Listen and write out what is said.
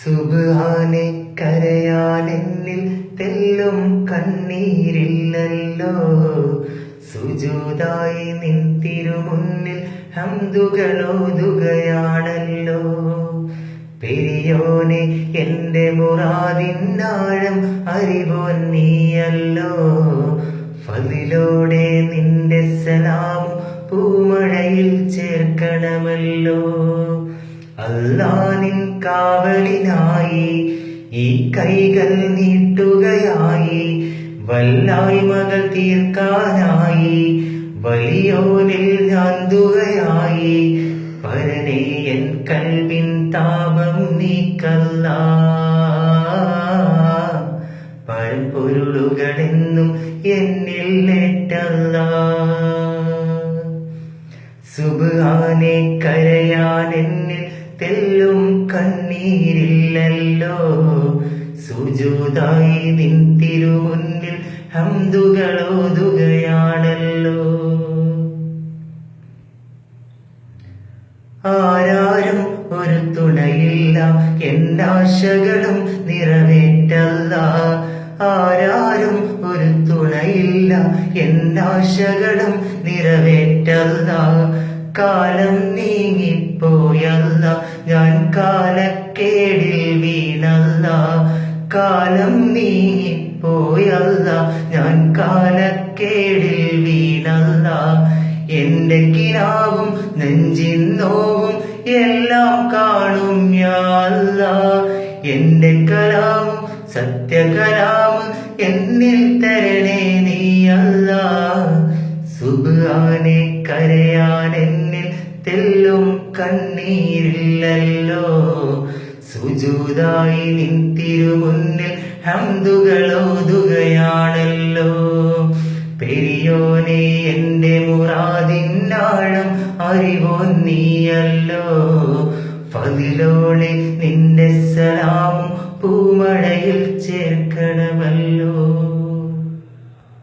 സുബാനെ കരയാനെന്നിൽ തെല്ലും കണ്ണീരില്ലല്ലോ. സുജൂതായി നിൻ തിരുമുന്നിൽ ഹംദുകളോതുകയാണല്ലോ പെരിയോനെ എന്റെ മുറാദിന്നാഴം അറിവോ നീയല്ലോ. ഫതിലോടെ നിന്റെ സലാം പൂമഴയിൽ ചേർക്കണമല്ലോ. അല്ലാനിൻ കാവലിനായി ഈ കൈകൾ നീട്ടുകയായി. വല്ലായ്മകൾ തീർക്കാനായി വലിയോനിൽ ഞാന്തുകയായി. പരനെ എൻ കൽവിൻ താപം നീക്കല്ല. പഴംപൊരുളുകളെന്നും എന്നിൽ നേറ്റല്ല സുബാനെ കരയാനെന്ന് തെല്ലും കണ്ണീരില്ലല്ലോ. സുജൂതായി നിൻ തിരുമുന്നിൽ ഹംദുകളോതുകയാണല്ലോ ആരാരും ഒരു തുണയില്ല എന്നാശകളും നിറവേറ്റല്ല. ആരാരും ഒരു തുണയില്ല എന്നാശകളും നിറവേറ്റല്ല. കാലം നീങ്ങിപ്പോയല്ല. ഞാൻ കാലക്കേടിൽ വീണല്ല. കാലം നീങ്ങിപ്പോയല്ല. ഞാൻ കാലക്കേടിൽ വീണല്ല. എന്റെ കിനാവും നെഞ്ചിൻ നോവും എല്ലാം കാണും യാല്ല എന്റെ കലാമും സത്യകലാമും എന്നിൽ തരണേ കരയാൻ എന്നിൽ തെല്ലും കണ്ണീരില്ലല്ലോ. സുജൂതായി നിൻ തിരുമുന്നിൽ ഹംദുകളോതുകയാണല്ലോ പെരിയോനെ എന്റെ മുറാതിന്നാഴം അറിവോ നീയല്ലോ പതിലോടെ നിന്റെ സലാമും പൂമഴയിൽ ചേർക്കണമല്ലോ.